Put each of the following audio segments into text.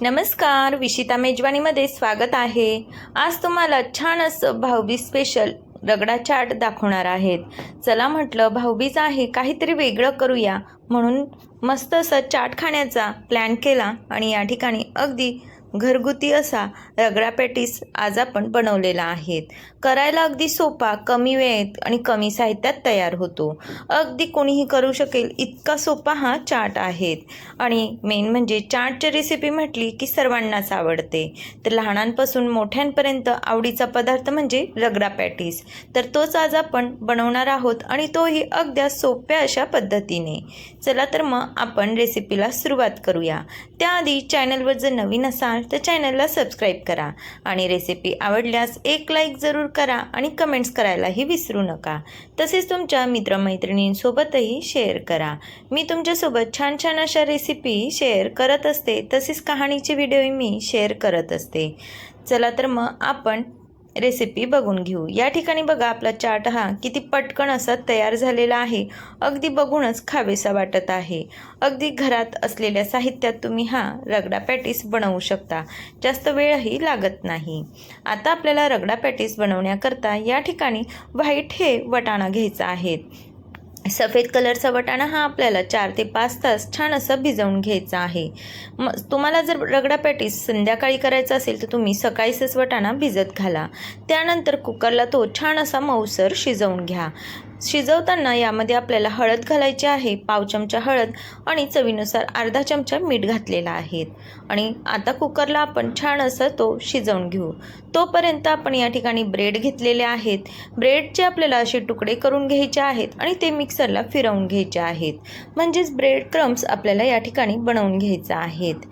नमस्कार विशिता मेजवानीमध्ये स्वागत आहे. आज तुम्हाला छान असं भाऊबीज स्पेशल रगडा चाट दाखवणार आहेत. चला म्हटलं भाऊबीज आहे काहीतरी वेगळं करूया. म्हणून मस्त असं चाट खाण्याचा प्लॅन केला आणि या ठिकाणी अगदी घरगुती असा रगडा पॅटीस आज आपण बनवलेला आहेत करायला अगदी सोपा कमी वेळेत आणि कमी साहित्यात तयार होतो. अगदी कोणीही करू शकेल इतका सोपा हा चाट आहे. आणि मेन म्हणजे चाटची रेसिपी म्हटली की सर्वांनाच आवडते. तर लहानांपासून मोठ्यांपर्यंत आवडीचा पदार्थ म्हणजे रगडा पॅटीस. तर तोच आज आपण बनवणार आहोत आणि तोही अगद्या सोप्या अशा पद्धतीने. चला तर मग आपण रेसिपीला सुरुवात करूया. त्याआधी चॅनलवर जर नवीन असाल तर चॅनलला सबस्क्राईब करा आणि रेसिपी आवडल्यास एक लाईक जरूर करा आणि कमेंट्स करायलाही विसरू नका. तसेच तुमच्या मित्रमैत्रिणींसोबतही शेअर करा. मी तुमच्यासोबत छान छान अशा रेसिपी शेअर करत असते. तसेच कहाणीचे व्हिडिओही मी शेअर करत असते. चला तर मग आपण रेसिपी बघून घेऊ. या ठिकाणी बघा आपला चाट हा किती पटकन असा तयार झालेला आहे. अगदी बघूनच खावेसा वाटत आहे. अगदी घरात असलेल्या साहित्यात तुम्ही हा रगडा पॅटीस बनवू शकता. जास्त वेळही लागत नाही. आता आपल्याला रगडा पॅटीस बनवण्याकरता या ठिकाणी व्हाईट हे वटाणा घ्यायचा आहे. सफेद कलरचा वटाणा हा आपल्याला चार ते पाच तास छान असं भिजवून घ्यायचा आहे. मग तुम्हाला जर रगडा पॅटीस संध्याकाळी करायचा असेल तर तुम्ही सकाळीच वटाणा भिजत घाला. त्यानंतर कुकरला तो छान असा मऊसर शिजवून घ्या. शिजवताना यामध्ये आपल्याला हळद घालायची आहे पाव चमचा हळद आणि चवीनुसार अर्धा चमचा मीठ घातलेला आहे. आणि आता कुकरला आपण छान असं तो शिजवून घेऊ. तोपर्यंत आपण या ठिकाणी ब्रेड घेतलेले आहेत. ब्रेडचे आपल्याला असे तुकडे करून घ्यायचे आहेत आणि ते मिक्सरला फिरवून घ्यायचे आहेत. म्हणजेच ब्रेड क्रम्स आपल्याला या ठिकाणी बनवून घ्यायचं आहेत.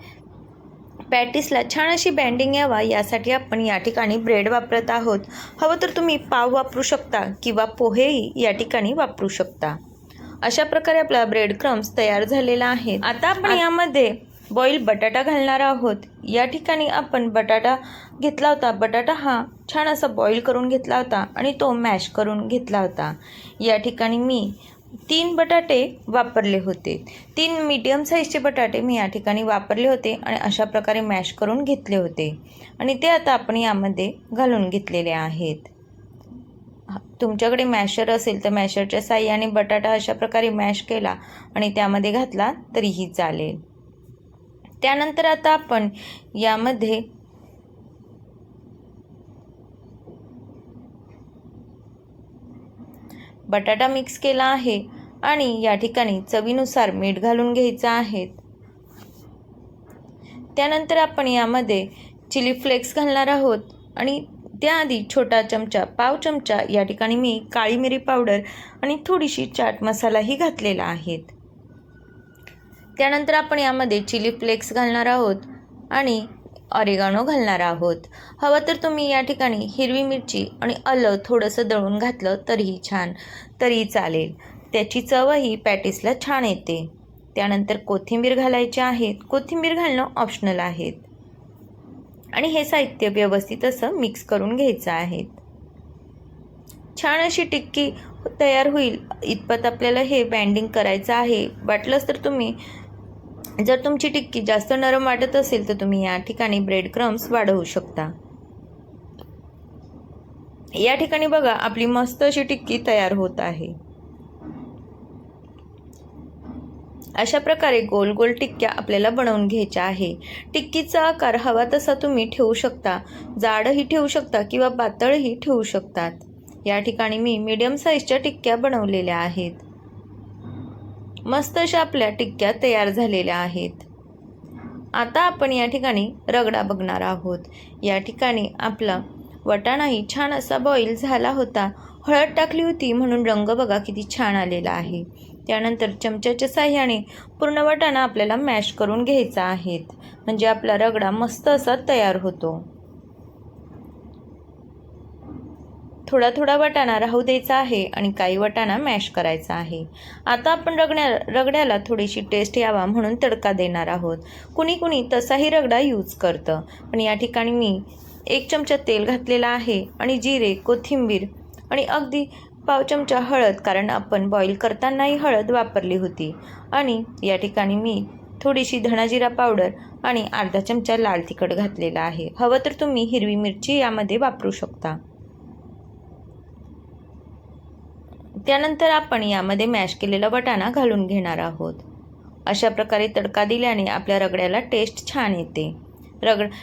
पॅटीसला छान अशी बँडिंग यावा यासाठी आपण या ठिकाणी ब्रेड वापरत आहोत. हवं तर तुम्ही पाव वापरू शकता किंवा पोहेही या ठिकाणी वापरू शकता. अशा प्रकारे आपला ब्रेड क्रम्स तयार झालेला आहे. आता आपण यामध्ये बॉईल बटाटा घालणार आहोत. या ठिकाणी आपण बटाटा घेतला होता. बटाटा हा छान असा बॉईल करून घेतला होता आणि तो मॅश करून घेतला होता. या ठिकाणी मी तीन बटाटे वापरले होते. तीन मीडियम साईजचे बटाटे मी या ठिकाणी वापरले होते आणि अशा प्रकारे मॅश करून घेतले होते. आणि ते आता आपण यामध्ये घालून घेतलेले आहेत. तुमच्याकडे मॅशर असेल तर मॅशरच्या साह्याने बटाटा अशा प्रकारे मॅश केला आणि त्यामध्ये घातला तरीही चालेल. त्यानंतर आता आपण यामध्ये बटाटा मिक्स केला आहे आणि या ठिकाणी चवीनुसार मीठ घालून घ्यायचं आहे. त्यानंतर आपण यामध्ये चिली फ्लेक्स घालणार आहोत आणि त्याआधी छोटा चमचा पाव चमचा या ठिकाणी मी काळी मिरी पावडर आणि थोडीशी चाट मसालाही घातलेला आहे. त्यानंतर आपण यामध्ये चिली फ्लेक्स घालणार आहोत आणि ऑरेगानो घालणार आहोत. हवं तर तुम्ही या ठिकाणी हिरवी मिरची आणि आलं थोडंसं दळून घातलं तरीही छान तरी चालेल. त्याची चवही पॅटीसला छान येते. त्यानंतर कोथिंबीर घालायची आहेत. कोथिंबीर घालणं ऑप्शनल आहेत. आणि हे साहित्य व्यवस्थित असं मिक्स करून घ्यायचं आहे छान अशी टिक्की तयार होईल. इतपत आपल्याला हे बँडिंग करायचं आहे. वाटलंच तर तुम्ही जर तुमची टिक्की जास्त नरम वाटत असेल तर तुम्ही या ठिकाणी ब्रेड क्रम्स वाढवू शकता. या ठिकाणी बघा आपली मस्त अशी टिक्की तयार होत आहे. अशा प्रकारे गोल गोल टिक्क्या आपल्याला बनवून घ्यायच्या आहे. टिक्कीचा आकार हवा तसा तुम्ही ठेवू शकता. जाडही ठेवू शकता किंवा पातळही ठेवू शकतात. या ठिकाणी मी मीडियम साईजच्या टिक्क्या बनवलेल्या आहेत. मस्त अशा आपल्या टिक्क्या तयार झालेल्या आहेत. आता आपण या ठिकाणी रगडा बघणार आहोत. या ठिकाणी आपला वटाणाही छान असा बॉईल झाला होता. हळद टाकली होती म्हणून रंग बघा किती छान आलेला आहे. त्यानंतर चमच्याच्या साह्याने पूर्ण वटाणा आपल्याला मॅश करून घ्यायचा आहेत म्हणजे आपला रगडा मस्त असा तयार होतो. थोडा थोडा वटाणा राहू द्यायचा आहे आणि काही वटाणा मॅश करायचा आहे. आता आपण रगड्या रगड्याला थोडीशी टेस्ट यावा म्हणून तडका देणार आहोत. कुणी कुणी तसाही रगडा यूज करतं. पण या ठिकाणी मी एक चमचा तेल घातलेला आहे आणि जिरे कोथिंबीर आणि अगदी पाव चमचा हळद कारण आपण बॉईल करतानाही हळद वापरली होती. आणि या ठिकाणी मी थोडीशी धणाजिरा पावडर आणि अर्धा चमचा लाल तिखट घातलेला आहे. हवं तर तुम्ही हिरवी मिरची यामध्ये वापरू शकता. त्यानंतर आपण यामध्ये मॅश केलेला वटाणा घालून घेणार आहोत. अशा प्रकारे तडका दिल्याने आपल्या रगड्याला टेस्ट छान येते. रगड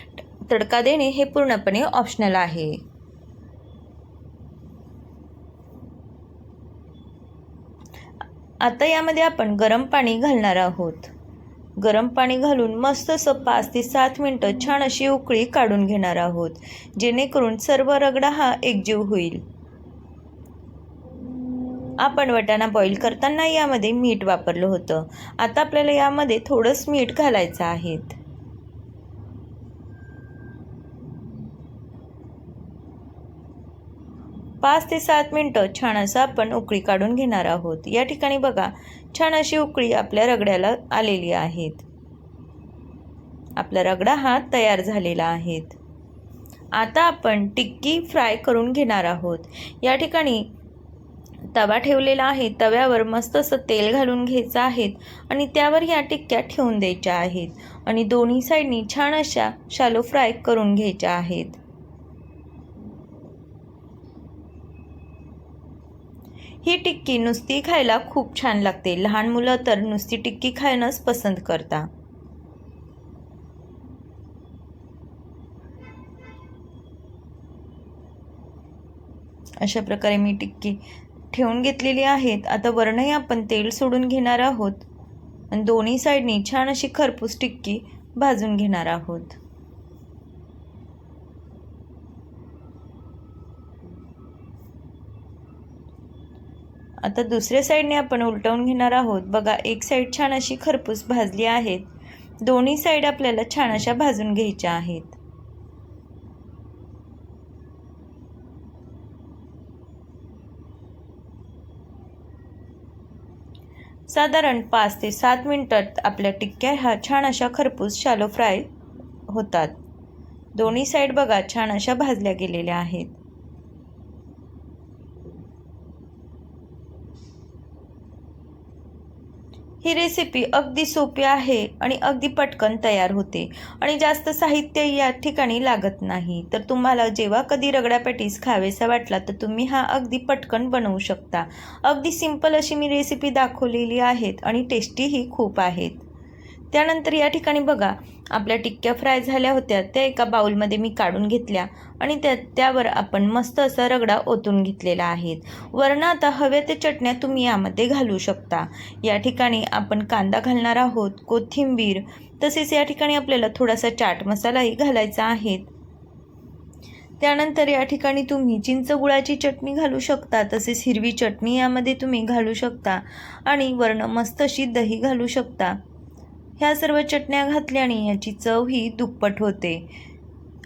तडका देणे हे पूर्णपणे ऑप्शनल आहे. आता यामध्ये आपण गरम पाणी घालणार आहोत. गरम पाणी घालून मस्त असं पाच ते सात मिनटं छान अशी उकळी काढून घेणार आहोत. जेणेकरून सर्व रगडा हा एकजीव होईल. आपण वटाणा बॉईल करताना यामध्ये मीठ वापरलं होतं. आता आपल्याला यामध्ये थोडंच मीठ घालायचं आहे. पाच ते सात मिनटं छान असं आपण उकळी काढून घेणार आहोत. या ठिकाणी बघा छान अशी उकळी आपल्या रगड्याला आलेली आहेत. आपला रगडा हा तयार झालेला आहे. आता आपण टिक्की फ्राय करून घेणार आहोत. या ठिकाणी तवा ठेवलेला आहे. तव्यावर मस्त असं तेल घालून घ्यायचं आहे आणि त्यावर या टिक्क्या ठेवून द्यायच्या आहेत. आणि दोन्ही साईडनी छान अशा शालो फ्राय करून घ्यायच्या आहेत. ही टिक्की नुसती खायला खूप छान लागते. लहान मुलं तर नुसती टिक्की खाणंच पसंत करता. अशा प्रकारे मी टिक्की ठेवून घेतलेली आहेत. आता वरणही आपण तेल सोडून घेणार आहोत. आणि दोन्ही साईडनी छान अशी खरपूस टिक्की भाजून घेणार आहोत. आता दुसऱ्या साईडने आपण उलटवून घेणार आहोत. बघा एक साईड छान अशी खरपूस भाजली आहेत. दोन्ही साईड आपल्याला छान अशा भाजून घ्यायच्या आहेत. साधारण पाच ते सात मिनटात आपल्या टिक्क्या ह्या छान अशा खरपूस शालो फ्राय होतात. दोन्ही साईड बघा छान अशा भाजल्या गेलेल्या आहेत. ही रेसिपी अगदी सोपी आहे आणि अगदी पटकन तयार होते. आणि जास्त साहित्य या ठिकाणी लागत नाही. तर तुम्हाला जेव्हा कधी रगडा पॅटीस खावेसा वाटला तर तुम्ही हा अगदी पटकन बनवू शकता. अगदी सिंपल अशी मी रेसिपी दाखवलेली आहेत आणि टेस्टीही खूप आहेत. त्यानंतर या ठिकाणी बघा आपल्या टिक्क्या फ्राय झाल्या होत्या. त्या एका बाउलमध्ये मी काढून घेतल्या आणि त्या त्यावर आपण मस्त असा रगडा ओतून घेतलेला आहे. वरण आता हव्या ते चटण्या तुम्ही यामध्ये घालू शकता. या ठिकाणी आपण कांदा घालणार आहोत कोथिंबीर. तसेच या ठिकाणी आपल्याला थोडासा चाट मसालाही घालायचा आहे. त्यानंतर या ठिकाणी तुम्ही चिंच गुळाची चटणी घालू शकता तसेच हिरवी चटणी यामध्ये तुम्ही घालू शकता आणि वर्ण मस्त अशी दही घालू शकता. ह्या सर्व चटण्या घातल्याने याची चव ही दुप्पट होते.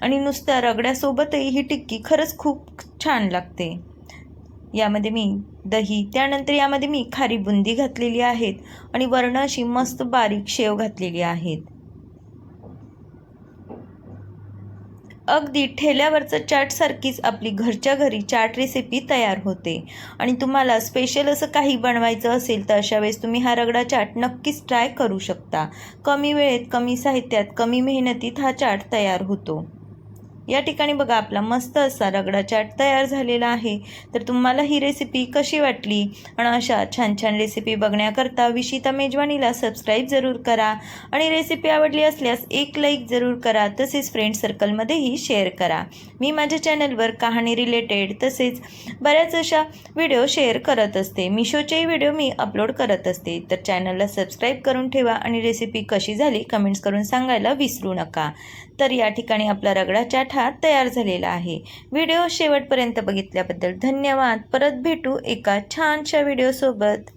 आणि नुसत्या रगड्यासोबतही ही टिक्की खरंच खूप छान लागते. यामध्ये मी दही त्यानंतर यामध्ये मी खारी बुंदी घातलेली आहेत आणि वर्ण अशी मस्त बारीक शेव घातलेली आहेत. अगदी ठेल्यावरचं चाटसारखीच आपली घरच्या घरी चाट रेसिपी तयार होते. आणि तुम्हाला स्पेशल असं काही बनवायचं असेल तर अशा वेळेस तुम्ही हा रगडा चाट नक्कीच ट्राय करू शकता. कमी वेळेत कमी साहित्यात कमी मेहनतीत हा चाट तयार होतो. या ठिकाणी बघा आपला मस्त असा रगडा चाट तयार झालेला आहे. तर तुम्हाला ही रेसिपी कशी वाटली? आणि अशा छान छान रेसिपी बघण्याकरता विशिता मेजवानीला सबस्क्राईब जरूर करा. आणि रेसिपी आवडली असल्यास एक लाईक जरूर करा तसेच फ्रेंड सर्कलमध्येही शेअर करा. मी माझ्या चॅनलवर कहाणी रिलेटेड तसेच बऱ्याच अशा व्हिडिओ शेअर करत असते. मिशोचेही व्हिडिओ मी अपलोड करत असते. तर चॅनलला सबस्क्राईब करून ठेवा आणि रेसिपी कशी झाली कमेंट्स करून सांगायला विसरू नका. तर या ठिकाणी आपला रगडा चाट हा तयार झालेला आहे. व्हिडिओ शेवटपर्यंत बघितल्याबद्दल धन्यवाद. परत भेटू एका छानशा व्हिडिओसोबत.